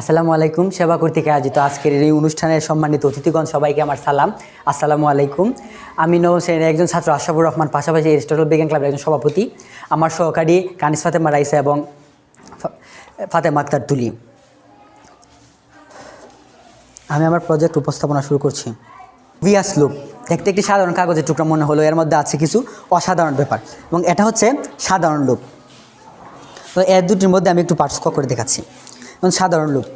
আসসালামু আলাইকুম, সেবা কর্তৃক আয়োজিত আজকের এই অনুষ্ঠানের সম্মানিত অতিথিগণ, সবাইকে আমার সালাম। আসসালামু আলাইকুম। আমি নৌ শ্রেণির একজন ছাত্র, আশাফুর রহমান, পাশাপাশি এরিস্টটল বিজ্ঞান ক্লাবের একজন সভাপতি, আমার সহকারী কানিস ফাতেমা রাইসা এবং ফাতেমা আক্তার তুলি। আমি আমার প্রজেক্ট উপস্থাপনা শুরু করছি। ভিয়াস লুপ দেখতে একটি সাধারণ কাগজের টুকরা মনে হলো, এর মধ্যে আছে কিছু অসাধারণ ব্যাপার এবং এটা হচ্ছে সাধারণ লুপ তো এর দুটির মধ্যে আমি একটু পার্থক্য করে দেখাচ্ছি। এবং সাধারণ লুপ।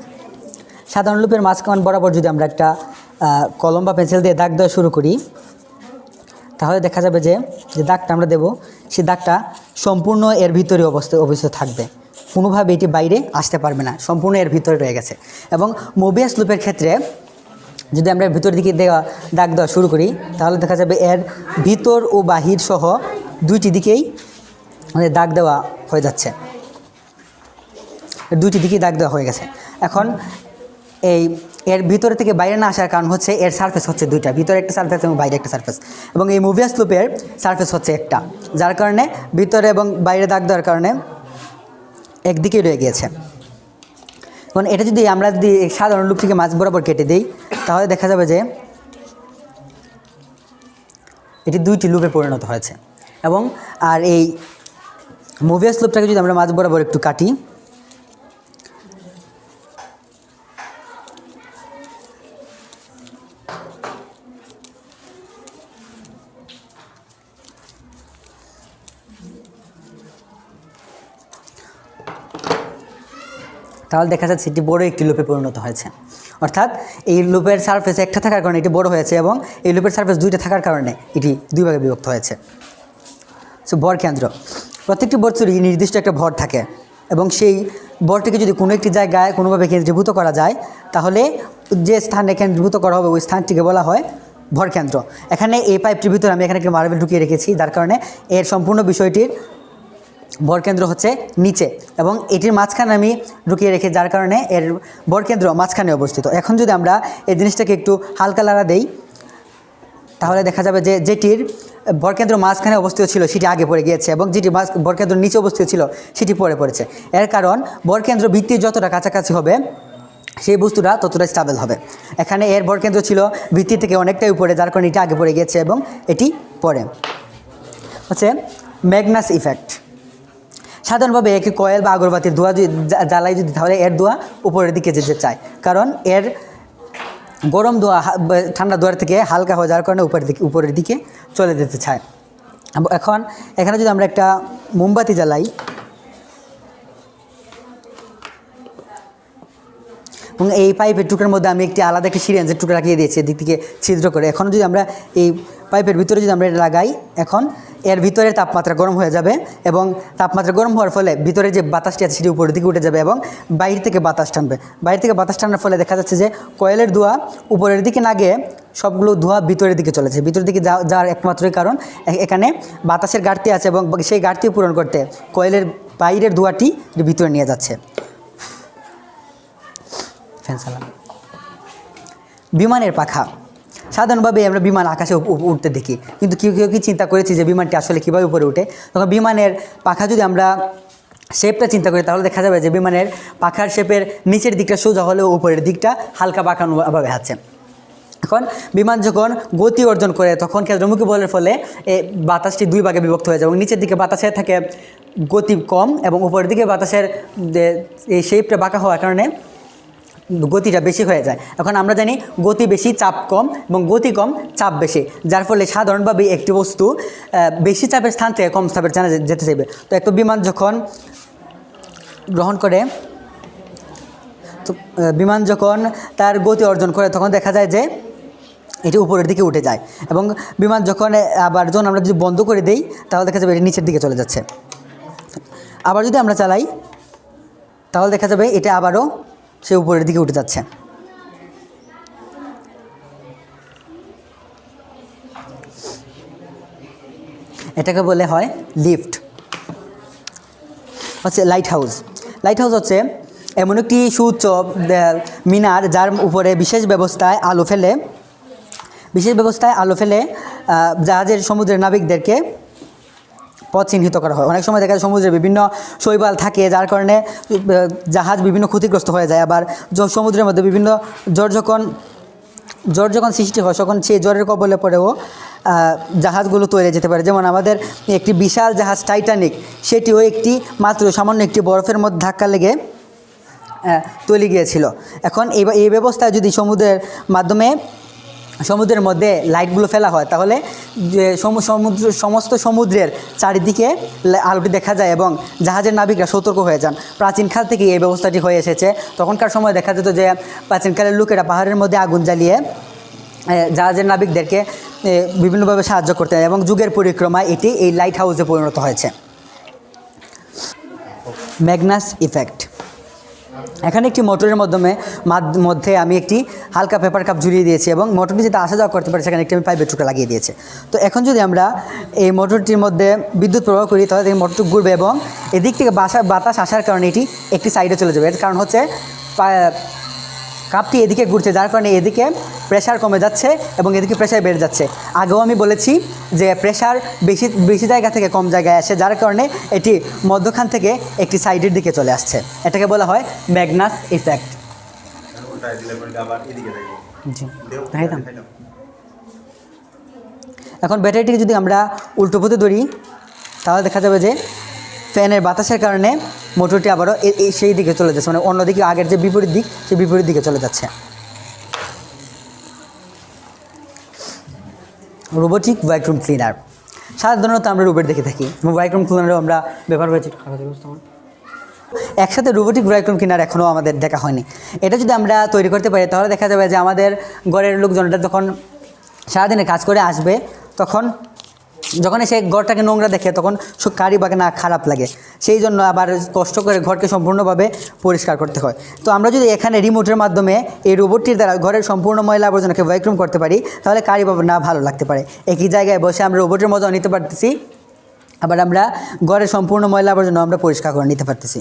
সাধারণ লুপের মাঝখান বরাবর যদি আমরা একটা কলম বা পেন্সিল দিয়ে দাগ দেওয়া শুরু করি, তাহলে দেখা যাবে যে যে দাগটা আমরা দেব, সেই দাগটা সম্পূর্ণ এর ভিতরে অবস্থা, অবস্থিত থাকবে। কোনোভাবে এটি বাইরে আসতে পারবে না, সম্পূর্ণ এর ভিতরে রয়ে গেছে। এবং মোবিয়াস লুপের ক্ষেত্রে যদি আমরা ভিতর দিকে দেওয়া, দাগ দেওয়া শুরু করি, তাহলে দেখা যাবে এর ভিতর ও বাহির সহ দুইটি দিকেই আমাদের দাগ দেওয়া হয়ে যাচ্ছে। দুইটি দিকেই দাগ দেওয়া হয়ে গেছে। এখন এই এর ভিতরে থেকে বাইরে না আসার কারণ হচ্ছে এর সারফেস হচ্ছে দুইটা। ভিতরে একটা সারফেস এবং বাইরে একটা সারফেস এবং এই মুভিয়াস লুপের সারফেস হচ্ছে একটা। যার কারণে ভিতরে এবং বাইরে দাগ দেওয়ার কারণে একদিকেই রয়ে গিয়েছে। এখন এটা যদি আমরা যদি সাধারণ থেকে মাছ বরাবর কেটে দিই, তাহলে দেখা যাবে যে এটি দুইটি লুপে পরিণত হয়েছে। এবং আর এই মুভিয়াস লুপটাকে যদি আমরা মাছ বরাবর একটু কাটি তাহলে দেখা যাচ্ছে এটি বড় একটি লুপে পরিণত হয়েছে। অর্থাৎ এই লুপের সারফেস একটা থাকার কারণে এটি বড় হয়েছে এবং এই লুপের সারফেস দুইটা থাকার কারণে এটি দুই ভাগে বিভক্ত হয়েছে। সো ভর কেন্দ্র। প্রত্যেকটি বস্তুরই নির্দিষ্ট একটা ভর থাকে এবং সেই ভরটিকে যদি কোনো একটি জায়গায় কোনোভাবে কেন্দ্রীভূত করা যায়, তাহলে যে স্থানে কেন্দ্রীভূত করা হবে ওই স্থানটিকে বলা হয় ভর কেন্দ্র। এখানে এই পাইপটির ভিতরে আমি এখানে একটি মার্বেল ঢুকিয়ে রেখেছি, যার কারণে এর সম্পূর্ণ বিষয়টির ভরকেন্দ্র হচ্ছে নিচে এবং এটির মাঝখানে আমি ঢুকিয়ে রেখে যার কারণে এর ভরকেন্দ্র মাঝখানে অবস্থিত। এখন যদি আমরা এই জিনিসটাকে একটু হালকা লাড়া দেই, তাহলে দেখা যাবে যে যেটির ভরকেন্দ্র মাঝখানে অবস্থিত ছিল সেটি আগে পড়ে গিয়েছে এবং যেটি ভরকেন্দ্র নিচে অবস্থিত ছিল সেটি পরে পড়েছে। এর কারণ ভরকেন্দ্র ভিত্তি যতটা কাছাকাছি হবে, সেই বস্তুটা ততটা স্টাবেল হবে। এখানে এর ভরকেন্দ্র ছিল ভিত্তি থেকে অনেকটাই উপরে, যার কারণে এটি আগে পড়ে গিয়েছে এবং এটি পরে হচ্ছে ম্যাগনাস ইফেক্ট। সাধারণভাবে একে কয়েল বা আগরবাতির ধোঁয়া যদি জ্বালাই যদি, তাহলে এর ধোঁয়া উপরের দিকে যেতে চায়। কারণ এর গরম ধোঁয়া ঠান্ডা ধোঁয়ার থেকে হালকা হয়ে যাওয়ার কারণে উপরের দিকে উপরের দিকে চলে যেতে চায়। এখন এখানে যদি আমরা একটা মোমবাতি জ্বালাই। এবং এই পাইপের টুকরার মধ্যে আমি একটি আলাদা একটি সিরিঞ্জের টুকরা লাগিয়ে দিয়েছি, এদিক থেকে ছিদ্র করে। এখন যদি আমরা এই পাইপের ভিতরে যদি আমরা এটা লাগাই, এখন এর ভিতরের তাপমাত্রা গরম হয়ে যাবে এবং তাপমাত্রা গরম হওয়ার ফলে ভিতরে যে বাতাসটি আছে সেটি উপরের দিকে উঠে যাবে এবং বাইরে থেকে বাতাস টানবে। বাইরে থেকে বাতাস টানার ফলে দেখা যাচ্ছে যে কয়েলের ধোঁয়া উপরের দিকে না গিয়ে সবগুলো ধোঁয়া ভিতরের দিকে চলেছে। ভিতরের দিকে যাওয়ার একমাত্রই কারণ এখানে বাতাসের ঘাটতি আছে এবং সেই ঘাটতি পূরণ করতে কয়েলের বাইরের ধোঁয়াটি ভিতরে নিয়ে যাচ্ছে। বিমানের পাখা। সাধারণভাবে আমরা বিমান আকাশে উঠতে দেখি। কিন্তু কেউ কেউ কি চিন্তা করেছি যে বিমানটি আসলে কীভাবে উপরে উঠে? তখন বিমানের পাখা যদি আমরা শেপটা চিন্তা করি, তাহলে দেখা যাবে যে বিমানের পাখার শেপের নিচের দিকটা সোজা হলেও উপরের দিকটা হালকা বাঁকানোভাবে আছে। এখন বিমান যখন গতি অর্জন করে, তখন কেন্দ্রমুখী বলের ফলে বাতাসটি দুই ভাগে বিভক্ত হয়ে যায় এবং নিচের দিকে বাতাসের থাকে গতি কম এবং উপরের দিকে বাতাসের এই শেপটা বাঁকা হওয়ার কারণে গতিটা বেশি হয়ে যায়। এখন আমরা জানি গতি বেশি, চাপ কম এবং গতি কম, চাপ বেশি। যার ফলে সাধারণভাবে একটি বস্তু বেশি চাপের স্থান থেকে কম চাপের জানা যেতে চাইবে। তো একটা বিমান যখন গ্রহণ করে, তো বিমান যখন তার গতি অর্জন করে, তখন দেখা যায় যে এটি উপরের দিকে উঠে যায় এবং বিমান যখন আবার যখন আমরা যদি বন্ধ করে দেই, তাহলে দেখা যাবে এটি নিচের দিকে চলে যাচ্ছে। আবার যদি আমরা চালাই, তাহলে দেখা যাবে এটা আবারও সে উপরের দিকে উঠে যাচ্ছে। এটাকে বলে হয় লিফট। হচ্ছে লাইট হাউস লাইট হাউস হচ্ছে এমন একটি সুউচ্চ মিনার যার উপরে বিশেষ ব্যবস্থায় আলো ফেলে, বিশেষ ব্যবস্থায় আলো ফেলে জাহাজের সমুদ্রের নাবিকদেরকে পথ চিহ্নিত করা হয়। অনেক সময় দেখা যায় সমুদ্রে বিভিন্ন শৈবাল থাকে, যার কারণে জাহাজ বিভিন্ন ক্ষতিগ্রস্ত হয়ে যায়। আবার সমুদ্রের মধ্যে বিভিন্ন জ্বর যখন জ্বর যখন সৃষ্টি হয়, তখন সেই জ্বরের কবলে পড়েও জাহাজগুলো তৈরি যেতে পারে। যেমন আমাদের একটি বিশাল জাহাজ টাইটানিক, সেটিও একটি মাত্র সামান্য একটি বরফের মধ্যে ধাক্কা লেগে তৈরি গিয়েছিল। এখন এই ব্যবস্থায় যদি সমুদ্রের মাধ্যমে সমুদ্রের মধ্যে লাইটগুলো ফেলা হয়, তাহলে যে সমু- সমুদ্র, সমস্ত সমুদ্রের চারিদিকে আলোটি দেখা যায় এবং জাহাজের নাবিকরা সতর্ক হয়ে যান। প্রাচীনকাল থেকে এই ব্যবস্থাটি হয়ে এসেছে। তখনকার সময় দেখা যেত যে প্রাচীনকালের লোকেরা পাহাড়ের মধ্যে আগুন জ্বালিয়ে জাহাজের নাবিকদেরকে বিভিন্নভাবে সাহায্য করতেন এবং যুগের পরিক্রমায় এটি এই লাইট হাউসে পরিণত হয়েছে। Magnus effect. এখানে একটি মোটরের মাধ্যমে মধ্যে আমি একটি হালকা পেপার কাপ ঝুলিয়ে দিয়েছি এবং মোটরটি যাতে আসা যাওয়া করতে পারে সেখানে একটি আমি পাইপের টুকরা লাগিয়ে দিয়েছি। তো এখন যদি আমরা এই মোটরটির মধ্যে বিদ্যুৎ প্রবাহ করি, তাহলে এই মোটরটি ঘুরবে এবং এদিক থেকে বাসা, বাতাস আসার কারণে এটি একটি সাইডে চলে যাবে। এর কারণ হচ্ছে কাপটি এদিকে ঘুরছে, যার কারণে এদিকে প্রেশার কমে যাচ্ছে এবং এদিকে প্রেশার বেড়ে যাচ্ছে। আগেও আমি বলেছি যে প্রেশার বেশি বেশি জায়গা থেকে কম জায়গায় আসে, যার কারণে এটি মধ্যখান থেকে একটি সাইডের দিকে চলে আসছে। এটাকে বলা হয় ম্যাগনাস ইফেক্ট। এখন ব্যাটারিটিকে যদি আমরা উল্টো পথে ধরি, তাহলে দেখা যাবে যে ফ্যানের বাতাসের কারণে মোটরটি আবারও এই সেই দিকে চলে যাচ্ছে মানে অন্যদিকে আগের যে বিপরীত দিক, সেই বিপরীত দিকে চলে যাচ্ছে। রোবোটিক ভ্যাকুয়াম ক্লিনার সাধারণত আমরা রোবট দেখে থাকি ভ্যাকুয়াম ক্লিনারও আমরা ব্যবহার করেছি। একসাথে রোবোটিক ভ্যাকুয়াম ক্লিনার এখনও আমাদের দেখা হয়নি। এটা যদি আমরা তৈরি করতে পারি, তাহলে দেখা যাবে যে আমাদের ঘরের লোকজনটা যখন সারাদিনে কাজ করে আসবে, তখন যখন সে ঘরটাকে নোংরা দেখে, তখন কারি বাগে না খারাপ লাগে। সেই জন্য আবার কষ্ট করে ঘরকে সম্পূর্ণভাবে পরিষ্কার করতে হয়। তো আমরা যদি এখানে রিমোটের মাধ্যমে এই রোবটটির দ্বারা ঘরের সম্পূর্ণ ময়লা আবর্জনাকে ভয়ক্রম করতে পারি, তাহলে কারি বাবা না ভালো লাগতে পারে। একই জায়গায় বসে আমরা রোবটের মজাও নিতে পারতেছি, আবার আমরা ঘরের সম্পূর্ণ ময়লা আবর্জনা আমরা পরিষ্কার করে নিতে পারতেছি।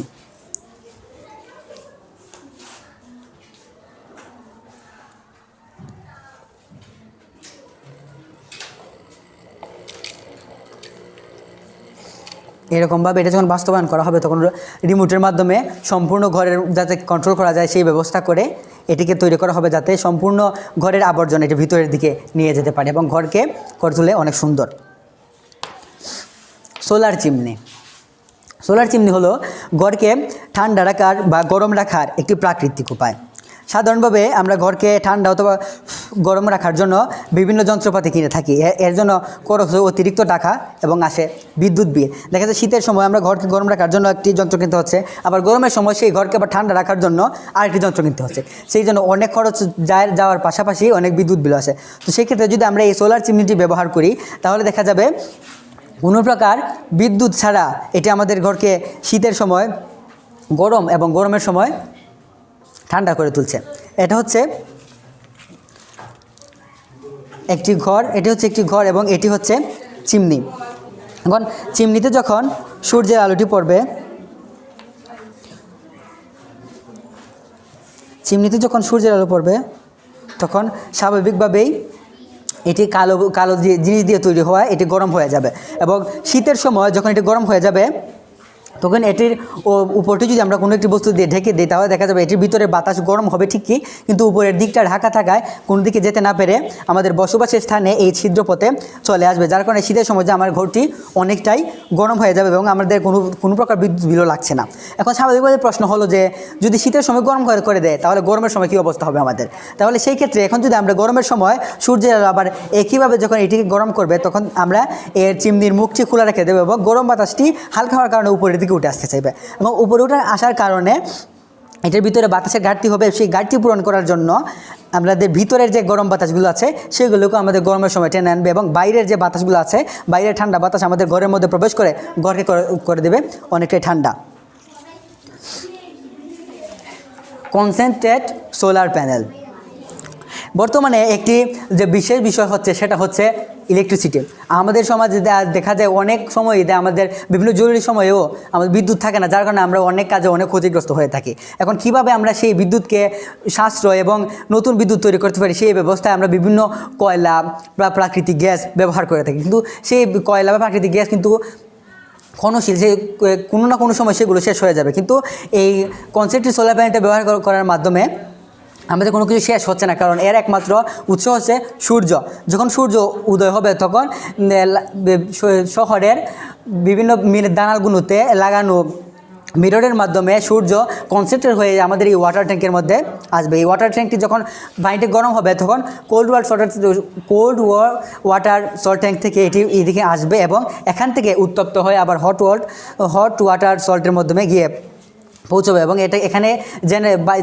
এরকমভাবে এটা যখন বাস্তবায়ন করা হবে, তখন রিমোটের মাধ্যমে সম্পূর্ণ ঘরের যাতে কন্ট্রোল করা যায়, সেই ব্যবস্থা করে এটিকে তৈরি করা হবে যাতে সম্পূর্ণ ঘরের আবর্জনা এটি ভিতরের দিকে নিয়ে যেতে পারে এবং ঘরকে করে তুলে অনেক সুন্দর। সোলার চিমনি সোলার চিমনি হলো ঘরকে ঠান্ডা রাখার বা গরম রাখার একটি প্রাকৃতিক উপায়। সাধারণভাবে আমরা ঘরকে ঠান্ডা অথবা গরম রাখার জন্য বিভিন্ন যন্ত্রপাতি কিনে থাকি। এর জন্য খরচ অতিরিক্ত টাকা এবং আসে বিদ্যুৎ বিল। দেখা যায় শীতের সময় আমরা ঘরকে গরম রাখার জন্য একটি যন্ত্র কিনতে হচ্ছে, আবার গরমের সময় সেই ঘরকে আবার ঠান্ডা রাখার জন্য আরেকটি যন্ত্র কিনতে হচ্ছে। সেই জন্য অনেক খরচ যায় যাওয়ার পাশাপাশি অনেক বিদ্যুৎ বিল আসে। তো সেই ক্ষেত্রে যদি আমরা এই সোলার চিমনিটি ব্যবহার করি, তাহলে দেখা যাবে কোনো প্রকার বিদ্যুৎ ছাড়া এটি আমাদের ঘরকে শীতের সময় গরম এবং গরমের সময় ঠান্ডা করে তুলছে। এটা হচ্ছে একটি ঘর, এটি হচ্ছে একটি ঘর এবং এটি হচ্ছে চিমনি। এখন চিমনিতে যখন সূর্যের আলোটি পড়বে, চিমনিতে যখন সূর্যের আলো পড়বে, তখন স্বাভাবিকভাবেই এটি কালো কালো জিনিস দিয়ে তৈরি হওয়া, এটি গরম হয়ে যাবে এবং শীতের সময় যখন এটি গরম হয়ে যাবে তখন এটির উপরটি যদি আমরা কোনো একটি বস্তু দিয়ে ঢেকে দিই, তাহলে দেখা যাবে এটির ভিতরে বাতাস গরম হবে ঠিকই, কিন্তু উপরের দিকটা ঢাকা থাকায় কোনো দিকে যেতে না পেরে আমাদের বসবাসের স্থানে এই ছিদ্রপথে চলে আসবে, যার কারণে শীতের সময় যে আমার ঘরটি অনেকটাই গরম হয়ে যাবে এবং আমাদের কোনো কোনো প্রকার বিদ্যুৎ বিলও লাগছে না। এখন স্বাভাবিকভাবে প্রশ্ন হলো যে, যদি শীতের সময় গরম করে দেয়, তাহলে গরমের সময় কী অবস্থা হবে আমাদের? তাহলে সেই ক্ষেত্রে এখন যদি আমরা গরমের সময় সূর্যের আবার একইভাবে যখন এটিকে গরম করবে, তখন আমরা এর চিমনির মুখটি খোলা রেখে দেবো এবং গরম বাতাসটি হালকা হওয়ার কারণে উপরের দিকে উঠে আসতে চাইবে। এবং উপরে উঠে আসার কারণে এটার ভিতরে বাতাসের ঘাটতি হবে। সেই ঘাটতি পূরণ করার জন্য আমাদের ভিতরের যে গরম বাতাসগুলো আছে সেগুলোকে আমাদের গরমের সময় টেনে আনবে এবং বাইরের যে বাতাসগুলো আছে, বাইরের ঠান্ডা বাতাস আমাদের ঘরের মধ্যে প্রবেশ করে ঘরকে করে দেবে অনেকটাই ঠান্ডা। কনসেন্ট্রেট সোলার প্যানেল বর্তমানে একটি যে বিশেষ বিষয় হচ্ছে, সেটা হচ্ছে ইলেকট্রিসিটি আমাদের সমাজে দেখা যায় অনেক সময় আমাদের বিভিন্ন জরুরি সময়েও আমাদের বিদ্যুৎ থাকে না, যার কারণে আমরা অনেক কাজে অনেক ক্ষতিগ্রস্ত হয়ে থাকি। এখন কীভাবে আমরা সেই বিদ্যুৎকে সাশ্রয় এবং নতুন বিদ্যুৎ তৈরি করতে পারি, সেই ব্যবস্থায় আমরা বিভিন্ন কয়লা বা প্রাকৃতিক গ্যাস ব্যবহার করে থাকি। কিন্তু সেই কয়লা বা প্রাকৃতিক গ্যাস কিন্তু ক্ষণশীল যে কোনো না কোনো সময় সেগুলো শেষ হয়ে যাবে। কিন্তু এই কনসেন্ট্রিক সোলার প্যানেলটা ব্যবহার করার মাধ্যমে আমাদের কোনো কিছু শেষ হচ্ছে না, কারণ এর একমাত্র উৎস হচ্ছে সূর্য। যখন সূর্য উদয় হবে তখন শহরের বিভিন্ন দানালগুলোতে লাগানো মিররের মাধ্যমে সূর্য কনসেন্ট্রেট হয়ে আমাদের এই ওয়াটার ট্যাঙ্কের মধ্যে আসবে। এই ওয়াটার ট্যাঙ্কটি যখন পানিটি গরম হবে তখন cold water salt cold water salt tank থেকে এটি এদিকে আসবে এবং এখান থেকে উত্তপ্ত হয়ে আবার হট ওয়াট হট ওয়াটার সল্টের মাধ্যমে গিয়ে পৌঁছবে এবং এটা এখানে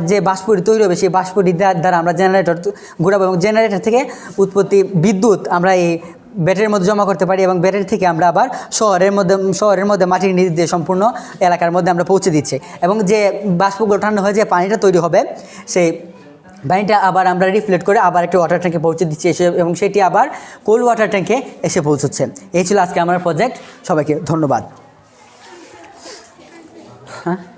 যে বাষ্পটি তৈরি হবে, সেই বাষ্পটি দ্বা- দ্বারা আমরা জেনারেটর ঘুরাবো এবং জেনারেটর থেকে উৎপত্তি বিদ্যুৎ আমরা এই ব্যাটারির মধ্যে জমা করতে পারি এবং ব্যাটারি থেকে আমরা আবার শহরের মধ্যে শহরের মধ্যে মাটির নিচ দিয়ে সম্পূর্ণ এলাকার মধ্যে আমরা পৌঁছে দিচ্ছি। এবং যে বাষ্পগুলো ঠান্ডা হয়ে যে পানিটা তৈরি হবে, সেই পানিটা আবার আমরা রিফ্লেক্ট করে আবার একটি ওয়াটার ট্যাঙ্কে পৌঁছে দিচ্ছি এসে এবং সেটি আবার কোল্ড ওয়াটার ট্যাঙ্কে এসে পৌঁছচ্ছে। এই ছিল আজকে আমার প্রজেক্ট সবাইকে ধন্যবাদ। হ্যাঁ?